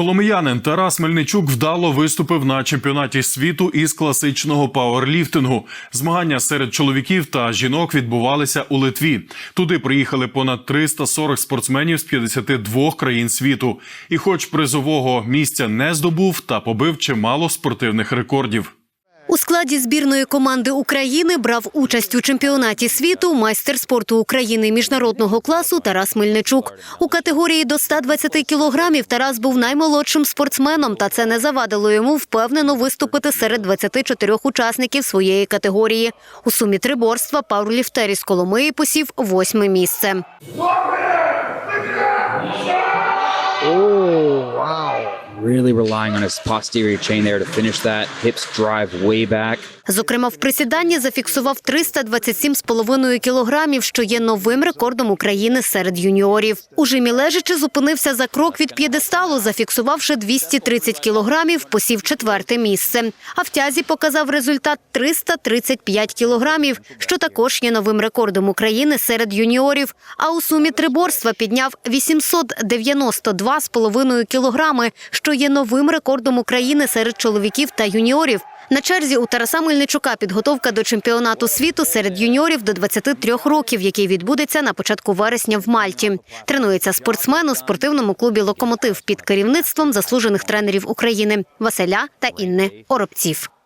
Коломиянин Тарас Мельничук вдало виступив на чемпіонаті світу із класичного пауерліфтингу. Змагання серед чоловіків та жінок відбувалися у Литві. Туди приїхали понад 340 спортсменів з 52 країн світу. І, хоч призового місця не здобув, та побив чимало спортивних рекордів. У складі збірної команди України брав участь у чемпіонаті світу майстер спорту України міжнародного класу Тарас Мельничук. У категорії до 120 кілограмів Тарас був наймолодшим спортсменом, та це не завадило йому впевнено виступити серед 24 учасників своєї категорії. У сумі триборства пауерліфтер із Коломиї посів восьме місце. Oh, Really relying on his posterior chain there to finish that. Hips drive way back. Зокрема, в присіданні зафіксував 327,5 кілограмів, що є новим рекордом України серед юніорів. У жимі лежачи зупинився за крок від п'єдесталу, зафіксувавши 230 кілограмів, посів четверте місце. А в тязі показав результат 335 кілограмів, що також є новим рекордом України серед юніорів. А у сумі триборства підняв 892,5 кілограми, що є новим рекордом України серед чоловіків та юніорів. На черзі у Тараса Мельничука підготовка до чемпіонату світу серед юніорів до 23 років, який відбудеться на початку вересня в Мальті. Тренується спортсмен у спортивному клубі Локомотив під керівництвом заслужених тренерів України Василя та Інни Оробців.